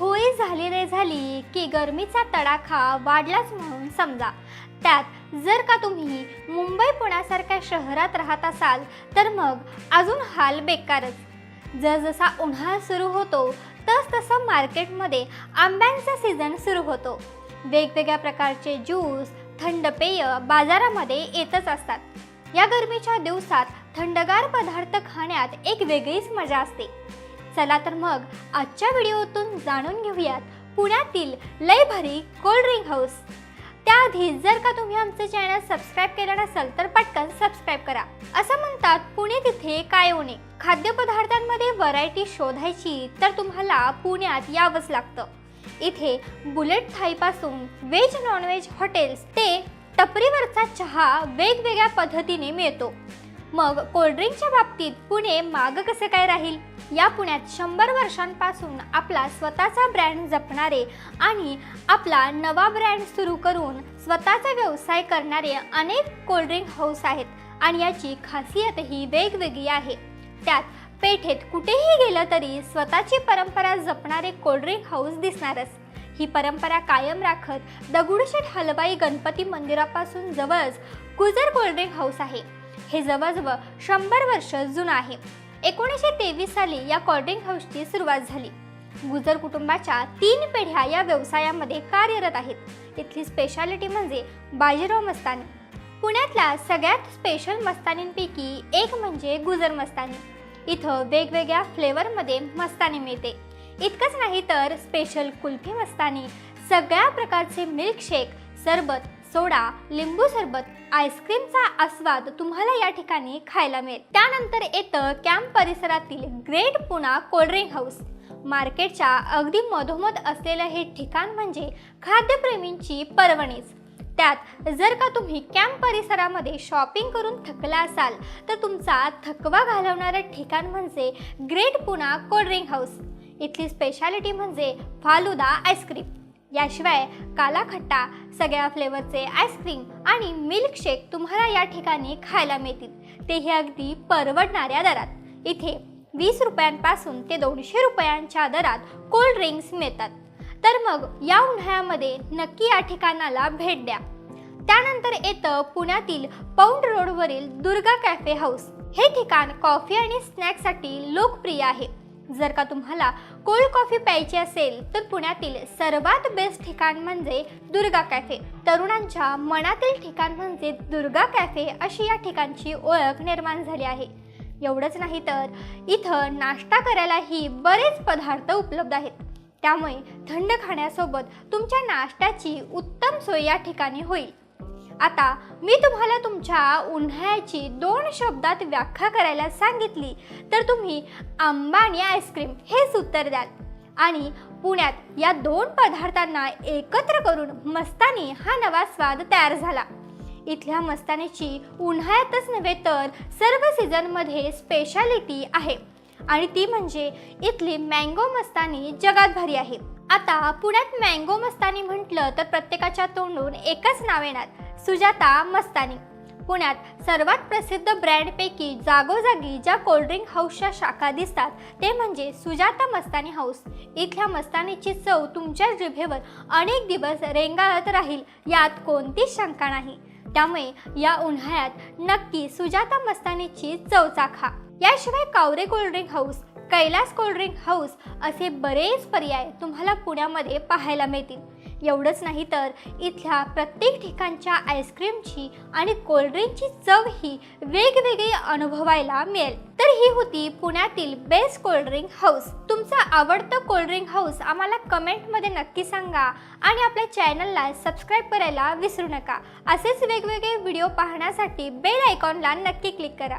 होळी झाली रे झाली की गरमीचा तडाखा वाढलाच म्हणून समजा. त्यात जर का तुम्ही मुंबई पुण्यासारख्या शहरात राहत असाल तर मग अजून हाल बेकारच. जसजसा उन्हाळा सुरू होतो तस तसं मार्केटमध्ये आंब्यांचा सीझन सुरू होतो. वेगवेगळ्या प्रकारचे ज्यूस थंड पेय बाजारामध्ये येतच असतात. या गरमीच्या दिवसात थंडगार पदार्थ खाण्यात एक वेगळीच मजा असते. चला तर मग आजच्या व्हिडिओतून जाणून घेऊयात पुण्यातील लय भारी कोल्ड ड्रिंक हाऊस त्याआधी जर का तुम्ही आमचं चॅनल सबस्क्राईब केलं नसेल तर पटकन सबस्क्राईब करा. असं म्हणतात पुणे तिथे काय होणे खाद्यपदार्थांमध्ये व्हरायटी शोधायची तर तुम्हाला पुण्यात यावंच लागतं. इथे बुलेट थाईपासून व्हेज नॉनव्हेज हॉटेल्स ते टपरीवरचा चहा वेगवेगळ्या पद्धतीने मिळतो. मग कोल्ड्रिंकच्या बाबतीत पुणे माग कसं काय राहील? या पुण्यात शंभर वर्षांपासून आपला स्वतःचा ब्रँड जपणारे आणि आपला नवा ब्रँड सुरू करून स्वतःचा व्यवसाय करणारे अनेक कोल्ड्रिंक हाऊस आहेत आणि याची खासियतही वेगवेगळी आहे. त्यात पेठेत कुठेही गेलं तरी स्वतःची परंपरा जपणारे कोल्ड्रिंक हाऊस दिसणारच. ही परंपरा कायम राखत दगडूशेठ हलवाई गणपती मंदिरापासून जवळच गुजर कोल्ड्रिंक हाऊस आहे. हे जवळजवळ शंभर वर्ष जुनं आहे. एकोणीसशे तेवीस साली या कोल्ड्रिंक हाऊसची सुरुवात झाली. गुजर कुटुंबाच्या तीन पिढ्या या व्यवसायामध्ये कार्यरत आहेत. इथली स्पेशालिटी म्हणजे बाजीराव मस्तानी. पुण्यातल्या सगळ्यात स्पेशल मस्तानींपैकी एक म्हणजे गुजर मस्तानी. इथं वेगवेगळ्या फ्लेवरमध्ये मस्तानी मिळते. इतकंच नाही तर स्पेशल कुल्फी मस्तानी सगळ्या प्रकारचे मिल्कशेक सरबत सोडा लिंबू सरबत आईस्क्रीमचा आस्वाद तुम्हाला या ठिकाणी खायला मिळेल. त्यानंतर येतं कॅम्प परिसरातील ग्रेट पुणा कोल्ड्रिंक हाऊस. मार्केटच्या अगदी मधोमध असलेलं हे ठिकाण म्हणजे खाद्यप्रेमींची पर्वणीच. त्यात जर का तुम्ही कॅम्प परिसरामध्ये शॉपिंग करून थकला असाल तर तुमचा थकवा घालवणारं ठिकाण म्हणजे great Poona cold drink house. इथली स्पेशालिटी म्हणजे फालुदा आईस्क्रीम. याशिवाय कालाखट्टा सगळ्या फ्लेवरचे आईस्क्रीम आणि मिल्कशेक तुम्हाला या ठिकाणी खायला मिळतील. तेही अगदी परवडणाऱ्या दरात. इथे वीस रुपयांपासून ते दोनशे रुपयांच्या दरात कोल्ड ड्रिंक्स मिळतात. तर मग या उन्हाळ्यामध्ये नक्की या ठिकाणाला भेट द्या. त्यानंतर येतं पुण्यातील पौंड रोडवरील दुर्गा कॅफे हाऊस हे ठिकाण कॉफी आणि स्नॅक्ससाठी लोकप्रिय आहे. जर का तुम्हाला कोल्ड कॉफी प्यायची असेल तर पुण्यातील सर्वात बेस्ट ठिकाण म्हणजे दुर्गा कॅफे तरुणांच्या मनातील ठिकाण म्हणजे दुर्गा कॅफे अशी या ठिकाणची ओळख निर्माण झाली आहे. एवढंच नाही तर इथं नाश्ता करायलाही बरेच पदार्थ उपलब्ध आहेत. त्यामुळे थंड खाण्यासोबत तुमच्या नाश्त्याची उत्तम सोय या ठिकाणी होईल. आता मी तुम्हाला तुमच्या उन्हाळ्याची दोन शब्दात व्याख्या करायला सांगितली. तर तुम्ही अंबानी आईस्क्रीम हेच उत्तर द्याल. आणि पुण्यात या दोन पदार्थांना एकत्र करून मस्तानी हा नवा स्वाद तयार झाला. इथल्या मस्तानीची उन्हाळ्यातच नव्हे तर सर्व सीझनमध्ये स्पेशालिटी आहे. आणि ती म्हणजे इथली मँगो मस्तानी जगात भारी आहे. आता पुण्यात मँगो मस्तानी म्हटलं तर प्रत्येकाच्या तोंडून एकच नाव येणार. सुजाता मस्तानी. पुण्यात सर्वात प्रसिद्ध ब्रँडपैकी जागोजागी ज्या कोल्ड्रिंक हाऊसच्या शाखा दिसतात ते म्हणजे सुजाता मस्तानी हाऊस इथल्या मस्तानीची चव तुमच्या जिभेवर अनेक दिवस रेंगाळत राहील यात कोणतीच शंका नाही. त्यामुळे या उन्हाळ्यात नक्की सुजाता मस्तानीची चव चाखा. याशिवाय Kavre cold drink house Kailas cold drink house असे बरेच पर्याय तुम्हाला पुण्यामध्ये पाहायला मिळतील. एवढंच नाही तर इथल्या प्रत्येक ठिकाणच्या आईस्क्रीमची आणि कोल्ड्रिंकची चव ही वेगवेगळी अनुभवायला मिळेल. तर ही होती पुण्यातील बेस्ट कोल्ड्रिंक हाऊस. तुमचं आवडतं कोल्ड्रिंक हाऊस आम्हाला कमेंटमध्ये नक्की सांगा आणि आपल्या चॅनलला सबस्क्राईब करायला विसरू नका. असेच वेगवेगळे व्हिडिओ पाहण्यासाठी बेल आयकॉनला नक्की क्लिक करा.